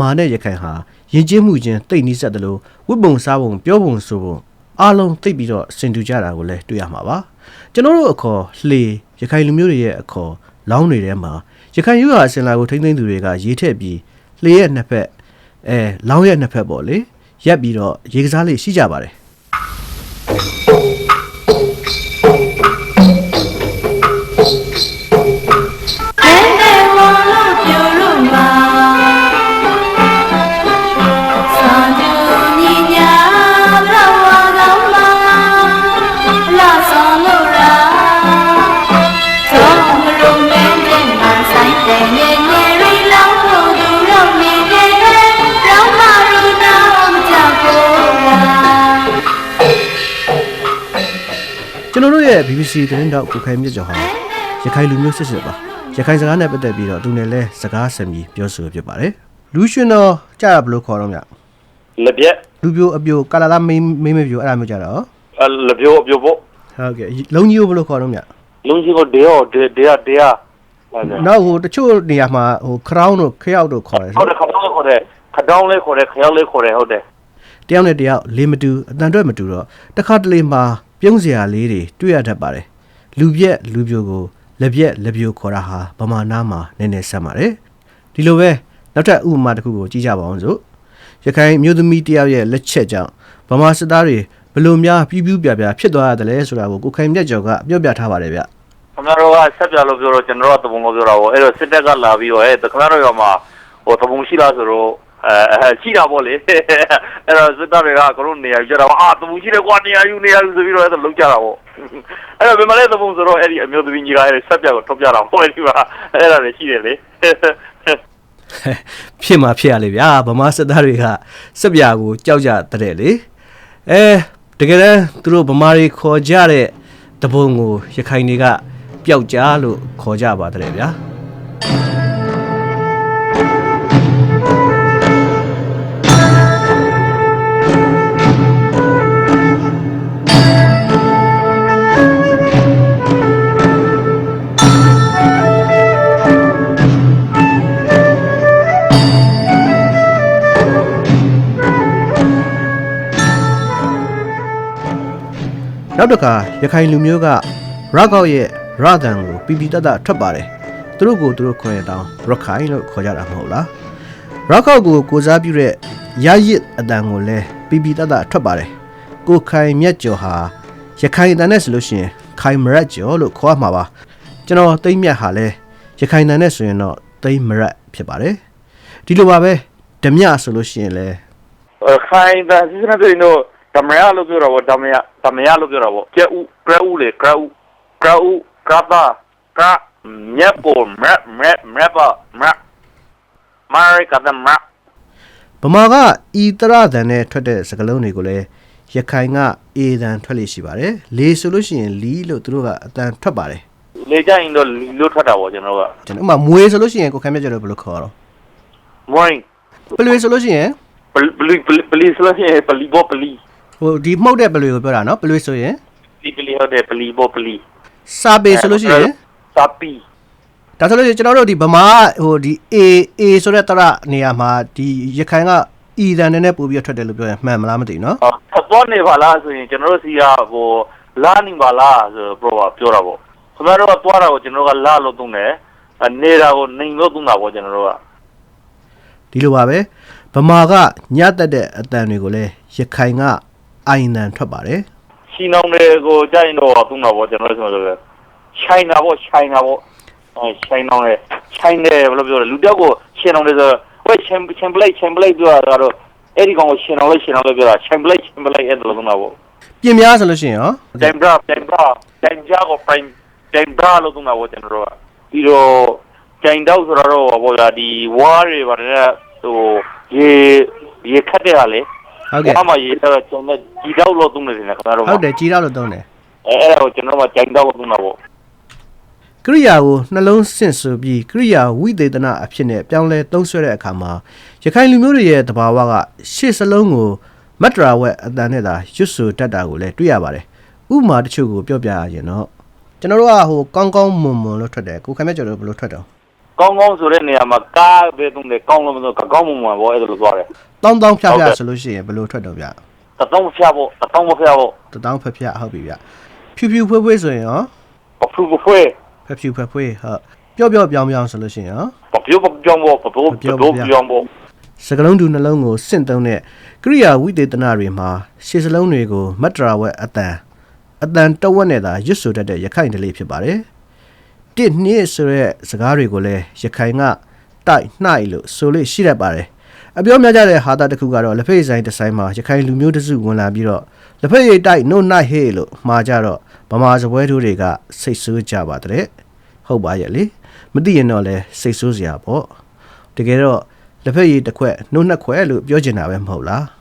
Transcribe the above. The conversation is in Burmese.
မာနဲ့ရခိုင်ဟာယဉ်ကျေးမှုချင်းတိတ်နီးစပ်တယ်လို့ဝိပုံစားပုံပြောပုံဆိုပုံအားလုံးသိပ်ပြီးတော့စင်တူကြတာကိုလည်းတွေ့ရမှာပါကျွန်တော်တို့အခေါ်လှေရခိုင်လူမျိုးတွေရဲ့အခေါ်လောင်းတွေထဲမှာရခိုင်ယူဟာအစင်လာကိုထိမ့်သိမ့်သူတွေကရေးထည့်ပြီးလှေရဲ့နှစ်ဖက်အဲလောင်းရဲ့နှစ်ဖက်ပေါ့လေရက်ပြီးတော့ရေကစားလေးရှိကြပါတယ်ဘယ် ကျွန်တော်တို့ရဲ့ BBC သတင်းတောက်ကိုခိုင်မြင့်ကျော်ဟာရခိုင်လူမျိုးစစ်စစ်ပါရခိုင်စကားနဲ့ပတ်သက်ပြီးတော့သူနဲ့လဲစကားဆံပြီးပြောဆိုဖြစ်ပါတယ်လူရှင်တော်ကြာဘယ်လို့ခေါ်တော့မြလက်ပြက်လူပြိုအပြိုကာလာလာမင်းမင်းမပြိုအဲ့ဒါမျိုးကြတော့အလက်ပြိုအပြိုပေါ့ဟုတ်ကဲ့လုံကြီးကိုဘယ်လို့ခေါ်တော့မြလုံးကြီးကိုဒေယောဒေဒေယာဒေယာဟုတ်တယ်နောက်ဟိုတချို့နေရာမှာဟိုခရောင်းတို့ခရောက်တို့ခေါ်တယ်ဟုတ်တယ်ခပောင်းလေးခေါ်တယ်ခတောင်းလေးခေါ်တယ်ခရောက်လေးခေါ်တယ်ဟုတ်တယ်တယောက်နဲ့တယောက်လေးမတူအတန်တွက်မတူတော့တစ်ခါတလေမှာ ပြုံးစရာလေးတွေတွေ့ရတတ်ပါတယ်လူပြက်လူပြိုကိုလက်ပြက်လက်ပြိုခေါ်တာဟာဗမာနာမှာနည်းနည်းဆက်ပါတယ်ဒီလိုပဲနောက်ထပ်ဥပမာတစ်ခုကိုကြည့်ကြပါအောင်စို့ရခိုင်မျိုးသမီးတယောက်ရဲ့လက်ချက်ကြောင့်ဗမာစစ်သားတွေဘယ်လိုများပြူးပြူးပြပြဖြစ်သွားရတယ်လဲဆိုတာကိုကိုခိုင်မြတ်ကျော်ကပြောပြထားပါတယ်ဗျခင်ဗျားတို့ကဆက်ပြလို့ပြောတော့ကျွန်တော်တို့ကတပုံလို့ပြောတာပေါ့အဲ့တော့စစ်တပ်ကလာပြီးတော့အဲခင်ဗျားတို့ရောမှာဟိုတပုံရှိလားဆိုတော့ အဲအဲရှိတာပေါ့လေအဲ့တော့စစ်တပ်တွေကကတော့နေရာယူကြတာအာတပုံရှိတယ်ကွာနေရာယူနေရာယူဆိုပြီးတော့အဲ့ဒါလုံးကြတာပေါ့အဲ့တော့ဘယ်မှာလဲတပုံဆိုတော့အဲ့ဒီအမျိုးသမီးကြီးကအဲ့ဆက်ပြကိုထုတ်ပြတာပေါ့အဲ့ဒီမှာအဲ့ဒါလည်းရှိတယ်လေဖြစ်မှာဖြစ်ရလေဗျာဗမာစစ်သားတွေကစက်ပြာကိုကြောက်ကြတဲ့လေအဲတကယ်တမ်းသူတို့ဗမာတွေခေါ်ကြတဲ့တပုံကိုရခိုင်တွေကပျောက်ကြားလို့ခေါ်ကြပါတဲ့ဗျာ နောက်တစ်ခါရခိုင်လူမျိုးကရကောက်ရဲ့ရသံကိုပြပြတတ်တတ်ထွက်ပါတယ်သူတို့ကိုသူတို့ခေါ်ရတောင်းရခိုင်လို့ခေါ်ကြတာမဟုတ်လားရကောက်ကိုကိုစားပြုတဲ့ရရစ်အတန်ကိုလည်းပြပြတတ်တတ်ထွက်ပါတယ်ကိုခိုင်မြတ်ကျော်ဟာရခိုင်တန်နဲ့ဆိုလို့ရှိရင်ခိုင်မရက်ကျော်လို့ခေါ်ရမှာပါကျွန်တော်သိမ့်မြတ်ဟာလည်းရခိုင်တန်နဲ့ဆိုရင်တော့သိမ့်မရက်ဖြစ်ပါတယ်ဒီလိုပါပဲဓမြဆိုလို့ရှိရင်လည်းခိုင်းတာစစ်စစ်တွေတော့ ဓမယလို့ပြောတာပေါ့ဓမယဓမယလို့ပြောတာပေါ့ကျက်ဥကရဥလေကရဥကရဥကပါကမြက်ပေါ်မက်မက်မက်ပါမက်မာရီကဒမက်ဗမာကဤတရတန်နဲ့ထွက်တဲ့စကလုံးတွေကိုလည်းရခိုင်ကအေတန်ထွက်လို့ရှိပါတယ်လေဆိုလို့ရှိရင်လီလို့သူတို့ကအတန်ထွက်ပါတယ်လေကြရင်တော့လွတ်ထွက်တာပေါ့ကျွန်တော်ကကျွန်တော်ဥပမာမွေဆိုလို့ရှိရင်ကိုခိုင်မြတ်ကျော်တို့ဘယ်လိုခေါ်တော့ morning ပလွေဆိုလို့ရှိရင်ပလီပလီဆိုလို့ရှိရင်ပလီဘောပလီ ဟိုဒီမှုတ်တဲ့ပလွေကိုပြောတာနော်ပလွေဆိုရင်ပလီပလီဟုတ်တယ်ပလီဘောပလီစာပေဆိုလို့ရှိရင်စာပီဒါဆိုလို့ရှိရင်ကျွန်တော်တို့ဒီဗမာဟိုဒီ A A ဆိုတဲ့တရနေရာမှာဒီရခိုင်ကဤတန်နဲ့ပို့ပြီးထွက်တယ်လို့ပြောရင်မှန်မလားမသိဘူးနော်တော့နေပါလားဆိုရင်ကျွန်တော်တို့စီကဟိုလာနေပါလားဆိုတော့ပြောတာပေါ့ခင်ဗျားတို့ကသွားတာကိုကျွန်တော်တို့ကလာလို့သုံးတယ်နေတာကိုနေလို့သုံးတာပေါ့ကျွန်တော်တို့ကဒီလိုပါပဲဗမာကညတက်တဲ့အတန်တွေကိုလည်းရခိုင်က အိုင်တန်ထွက်ပါတယ်ရှင်းအောင်တွေကိုကြိုင်တော့သုံးတာပေါ့ကျွန်တော်တို့ဆိုတော့ချိုင်းတာပေါ့ချိုင်းတာပေါ့အဲချိုင်းအောင်လေချိုင်းတယ်ဘယ်လိုပြောလဲလူတောက်ကိုရှင်းအောင်လေဆိုဝဲချင်ချင်ပလိုက်ချင်ပလိုက်ပြောတာတော့အဲ့ဒီကောင်ကိုရှင်းအောင်လေရှင်းအောင်လေပြောတာချင်ပလိုက်ချင်ပလိုက်အဲ့ဒါလို့သုံးတာပေါ့ပြင်များဆိုလို့ရှိရင်ရောတိုင်ဘရာတိုင်ဘရာတိုင်ဂျာကိုပိုင်တိုင်ဘရာလို့သုံးတာပေါ့ကျွန်တော်တို့ကပြီးတော့တိုင်တောက်ဆိုတော့ဟောလာဒီဝါးတွေပါတယ်ဟိုရေရေခတ်တဲ့ဟာလေ ဟုတ်ကဲ့ဘာမှရေတော့ကျွန်တော်ဒီတောက်လို့သုံးနေတယ်ခင်ဗျားတို့ဟုတ်တယ်ကြီးတော့လို့သုံးတယ်အဲအဲ့ဒါကိုကျွန်တော်ကတိုင်တောက်လို့သုံးတာပေါ့ကရိယာကိုနှလုံးဆင့်ဆိုပြီးကရိယာဝိသေသနာအဖြစ်နဲ့ပြောင်းလဲသုံးဆွဲတဲ့အခါမှာရခိုင်လူမျိုးတွေရဲ့တဘာဝကရှေ့စလုံးကိုမတ်တရာဝက်အတန်နဲ့သာရွတ်ဆိုတတ်တာကိုလည်းတွေ့ရပါတယ်ဥပမာတချို့ကိုပြောပြရရင်တော့ကျွန်တော်တို့ကဟိုကောင်းကောင်းမွန်မွန်လို့ထွက်တယ်ကိုခိုင်မြတ်ကျော်တို့ဘယ်လိုထွက်တော့ ကကောင်းကောင်းဆိုတဲ့နေရာမှာကားပဲတုံးတယ်ကောင်းလို့မဆိုကောင်းမှမှပေါ့အဲ့ဒါလိုသွားတယ်တောင်းတောင်းဖြားဖြားဟုတ်ကဲ့ဆိုလို့ရှိရင်ဘယ်လိုထွက်တော့ဗျတတောင်းဖျားဖို့တတောင်းမဖျားဖို့တတောင်းဖက်ဖျက်ဟုတ်ပြီဗျဖြူဖြူဖွေးဖွေးဆိုရင်ရောပဖူပဖွေးဖက်ဖြူဖက်ဖွေးဟုတ်ပျော့ပျော့ပြောင်းပြောင်းဆိုလို့ရှိရင်ရောပပြိုးပပြောင်းဖို့ပပိုးပပိုးပြောင်းဖို့စကလုံးတူနှလုံးကိုစင့်သုံးတဲ့ကရိယာဝိသေသနာတွေမှာရှေ့စလုံးတွေကိုမတ်တရာဝက်အတန်အတန်တဝက်နဲ့သာရွတ်ဆိုတတ်တဲ့ရခိုင်ဓလေ့ဖြစ်ပါတယ်။ တစ်နှစ်ဆိုတဲ့စကားတွေကိုလည်းရခိုင်ကတိုက်နှိုက်လို့ဆိုလို့ရှိတတ်ပါတယ်။အပြောများကြတဲ့ဟာတာတစ်ခုကတော့လက်ဖက်ရည်ဆိုင်တစ်ဆိုင်မှာရခိုင်လူမျိုးတစ်စုဝင်လာပြီးတော့လက်ဖက်ရည်တိုက်နှုတ်နှိုက်ဟေးလို့မှာကြတော့ဗမာစပွဲတို့တွေကစိတ်ဆိုးကြပါတဲ့။ဟုတ်ပါရဲ့လေ။မသိရင်တော့လဲစိတ်ဆိုးစရာပေါ့။တကယ်တော့လက်ဖက်ရည်တစ်ခွက်နှုတ်နှစ်ခွက်လို့ပြောချင်တာပဲမဟုတ်လား။